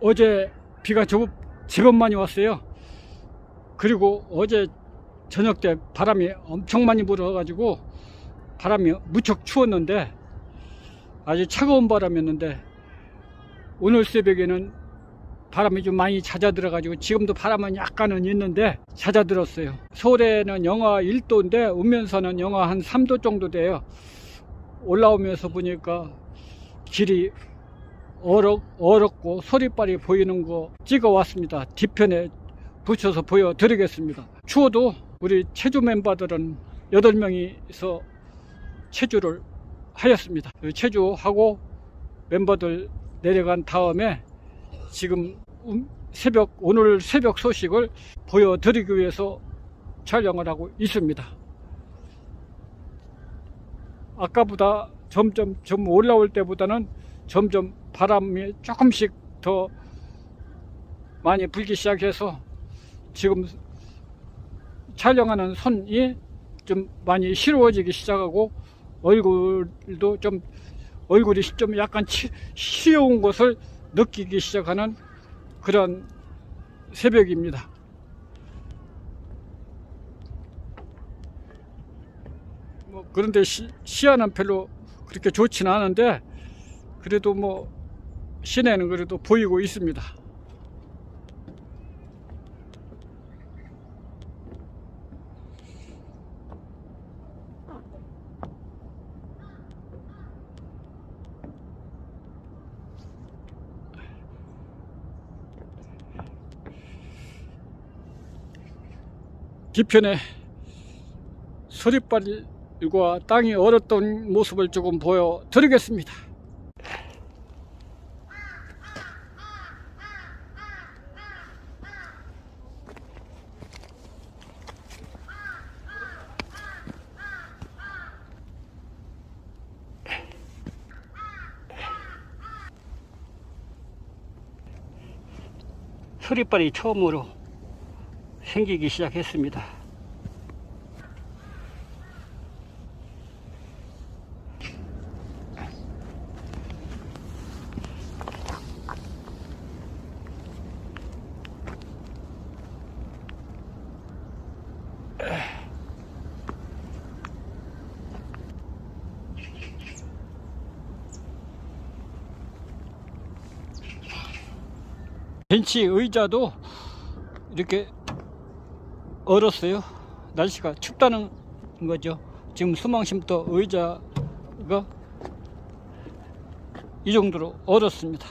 어제 비가 제법, 제법 많이 왔어요. 그리고 어제 저녁 때 바람이 엄청 많이 불어가지고 바람이 무척 추웠는데 아주 차가운 바람이었는데 오늘 새벽에는 바람이 좀 많이 잦아들어가지고 지금도 바람은 약간은 있는데 잦아들었어요. 서울에는 영하 1도인데 읍면서는 영하 한 3도 정도 돼요. 올라오면서 보니까 길이 얼어, 얼었고 소리빨이 보이는 거 찍어 왔습니다. 뒤편에 붙여서 보여드리겠습니다. 추워도 우리 체조 멤버들은 8명이서 체조를 하였습니다. 그 체조하고 멤버들 내려간 다음에 지금 음, 새벽 오늘 새벽 소식을 보여드리기 위해서 촬영을 하고 있습니다. 아까보다 점점 좀 올라올 때보다는 점점 바람이 조금씩 더 많이 불기 시작해서 지금 촬영하는 손이 좀 많이 시려워지기 시작하고 얼굴도 좀 얼굴이 좀 약간 치, 시려운 것을 느끼기 시작하는 그런 새벽입니다. 뭐 그런데 시, 시야는 별로 그렇게 좋지는 않은데 그래도 뭐 시내는 그래도 보이고 있습니다. 뒤편에 소리발과 땅이 얼었던 모습을 조금 보여드리겠습니다. 소리발이 처음으로 생기기 시작했습니다. 벤치 의자도 이렇게 얼었어요. 날씨가 춥다는 거죠. 지금 수망심터 의자가 이 정도로 얼었습니다.